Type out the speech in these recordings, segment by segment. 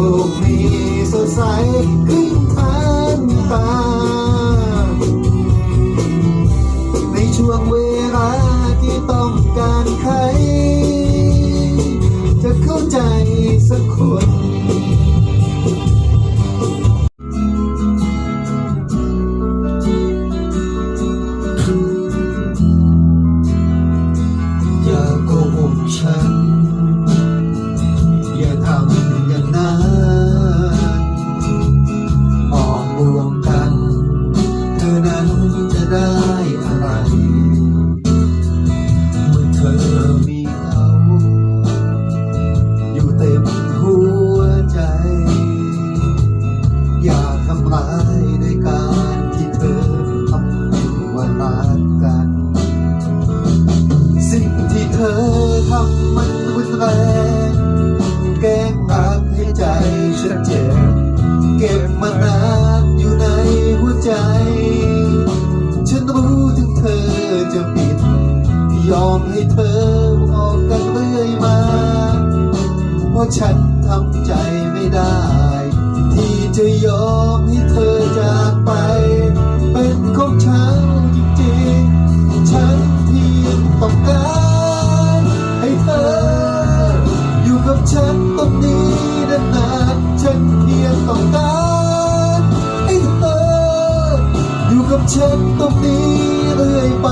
โลกนี้สดใส ยอมให้เธอบอกกันเรื่อยมา เพราะฉันทำใจไม่ได้ ที่จะยอมให้เธอจากไป เป็นของฉันจริงๆ ฉันเพียงต้องการให้เธอ อยู่กับฉันตรงนี้นานๆฉันเพียงต้องการให้เธอ อยู่กับฉันตรงนี้เรื่อยไป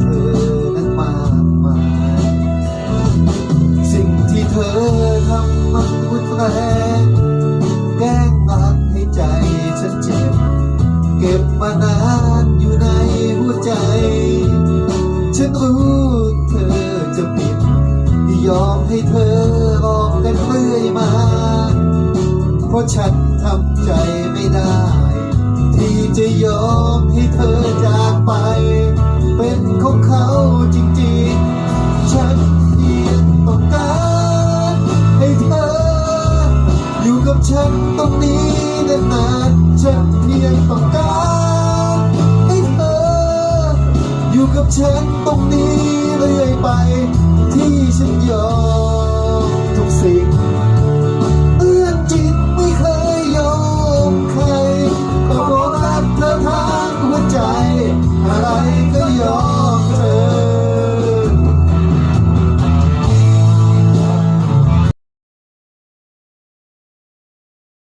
เธอนั้นมากมาย สิ่งที่เธอทำมันรุนแรงแกล้งรักให้ใจฉันเจ็บ เก็บมานานอยู่ในหัวใจ ฉันรู้เธอจะผิดยอมให้เธอรอกกันเรื่อยมา เพราะฉันทำใจไม่ได้ ที่จะยอมให้เธอ You're.